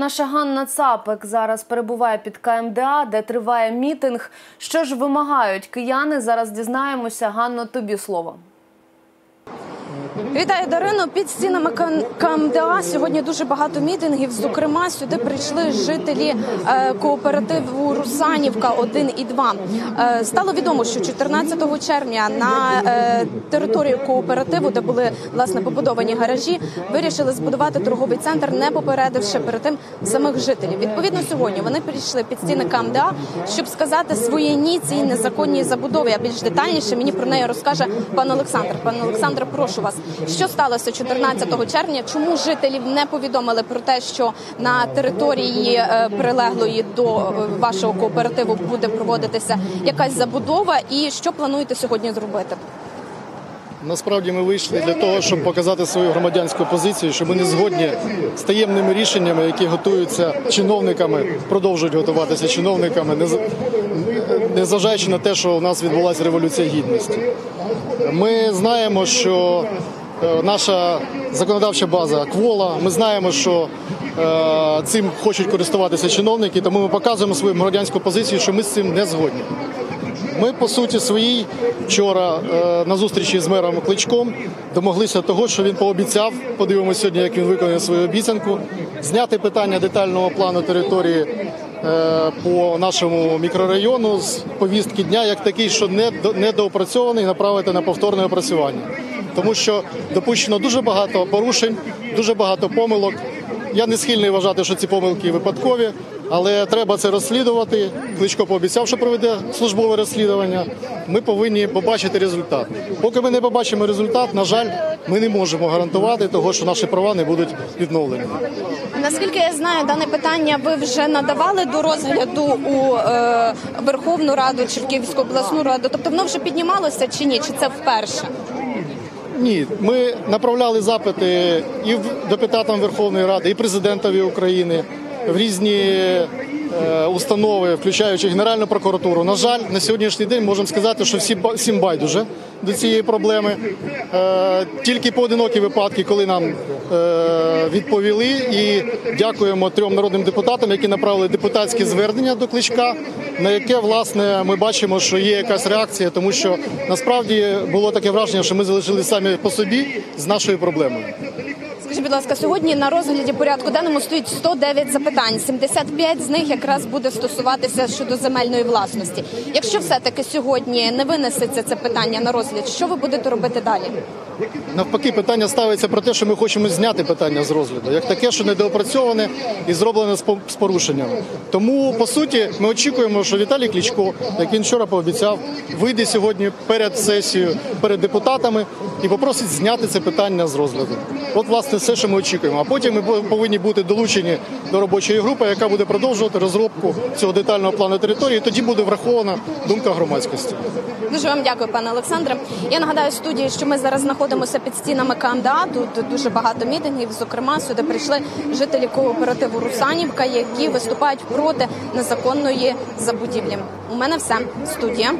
Наша Ганна Цапик зараз перебуває під КМДА, де триває мітинг. Що ж вимагають кияни? Зараз дізнаємося. Ганно, тобі слово. Вітаю Дарино. Під стінами КМДА сьогодні дуже багато мітингів. Зокрема, сюди прийшли жителі е, кооперативу Русанівка 1 і 2. Е, стало відомо, що 14 червня на е, території кооперативу, де були власне побудовані гаражі, вирішили збудувати торговий центр, не попередивши перед тим самих жителів. Відповідно, сьогодні вони прийшли під стіни КМДА, щоб сказати своє ні цій незаконній забудові. А більш детальніше мені про неї розкаже пан Олександр. Пане Олександре, прошу вас, що сталося 14 червня? Чому жителів не повідомили про те, що на території е, прилеглої до е, вашого кооперативу буде проводитися якась забудова, і що плануєте сьогодні зробити? Насправді ми вийшли для того, щоб показати свою громадянську позицію, що ми не згодні з таємними рішеннями, які готуються чиновниками, продовжують готуватися чиновниками, незважаючи на те, що у нас відбулася революція гідності. Ми знаємо, що наша законодавча база квола. Ми знаємо, що е, цим хочуть користуватися чиновники, тому ми показуємо свою громадянську позицію, що ми з цим не згодні. Ми по суті своїй вчора е, на зустрічі з мером Кличком домоглися того, що він пообіцяв. Подивимося сьогодні, як він виконує свою обіцянку, зняти питання детального плану території е, по нашому мікрорайону з повістки дня, як такий, що не до- недоопрацьований, направити на повторне опрацювання, тому що допущено дуже багато порушень, дуже багато помилок. Я не схильний вважати, що ці помилки випадкові, але треба це розслідувати. Кличко пообіцяв, що проведе службове розслідування. Ми повинні побачити результат. Поки ми не побачимо результат, на жаль, ми не можемо гарантувати того, що наші права не будуть відновлені. Наскільки я знаю, дане питання ви вже надавали до розгляду у е, Верховну Раду Черківську обласну раду. Тобто воно вже піднімалося чи ні? Чи це вперше? Ні, ми направляли запити і депутатам Верховної Ради, і президентові України в різні установи, включаючи Генеральну прокуратуру. На жаль, на сьогоднішній день можемо сказати, що всі всім байдуже до цієї проблеми. Е, тільки поодинокі випадки, коли нам е, відповіли, і дякуємо трьом народним депутатам, які направили депутатське звернення до кличка, на яке власне ми бачимо, що є якась реакція, тому що насправді було таке враження, що ми залишили самі по собі з нашою проблемою. Скажіть, будь ласка, сьогодні на розгляді порядку денному стоїть 109 запитань. 75 з них якраз буде стосуватися щодо земельної власності. Якщо все-таки сьогодні не винесеться це питання на розгляд, що ви будете робити далі? Навпаки, питання ставиться про те, що ми хочемо зняти питання з розгляду, як таке, що недоопрацьоване і зроблене з порушеннями. Тому по суті ми очікуємо, що Віталій Кличко, як він вчора пообіцяв, вийде сьогодні перед сесією, перед депутатами і попросить зняти це питання з розгляду. От власне все, що ми очікуємо. А потім ми повинні бути долучені до робочої групи, яка буде продовжувати розробку цього детального плану території. Тоді буде врахована думка громадськості. Дуже вам дякую, пане Олександре. Я нагадаю студії, що ми зараз знаходимося під стінами КМДА. Тут дуже багато мітингів. Зокрема, сюди прийшли жителі кооперативу Русанівка, які виступають проти незаконної забудівлі. У мене все студія.